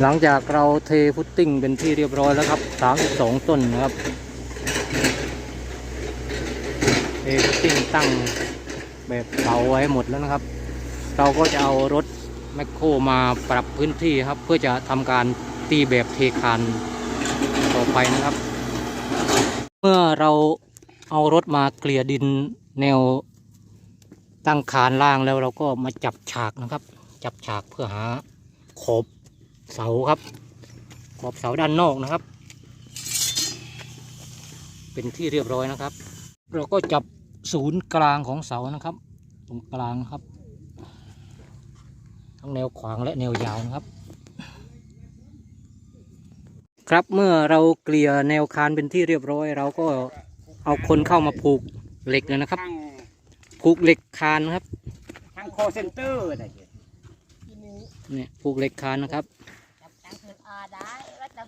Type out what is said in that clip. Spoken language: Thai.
หลังจากเราเทฟุตติ้งเป็นที่เรียบร้อยแล้วครับ 32 ต้นนะครับเทฟุตติ้งตั้งแบบเสาไว้หมดแล้วนะครับ เราก็จะเอารถแมคโครมาปรับพื้นที่ครับ เพื่อจะทำการตีแบบเทคานต่อไปนะครับ เมื่อเราเอารถมาเกลี่ยดินแนวตั้งคานล่างแล้วเราก็มาจับฉากนะครับ จับฉากเพื่อหาขอบ เสาครับ ขอบเสาด้านนอกนะครับ เป็นที่เรียบร้อยนะครับ เราก็จับศูนย์กลางของเสานะครับ ตรงกลางนะครับ ทั้งแนวขวางและแนวยาวนะครับ ครับเมื่อเราเกลี่ยแนวคานเป็นที่เรียบร้อย เราก็เอาคนเข้ามาผูกเหล็กเลยนะครับทางผูกเหล็กคานนะครับทางโคเซ็นเตอร์อะไรอย่างเงี้ยเนี่ยผูกเหล็กคานนะครับ จับตังค์คื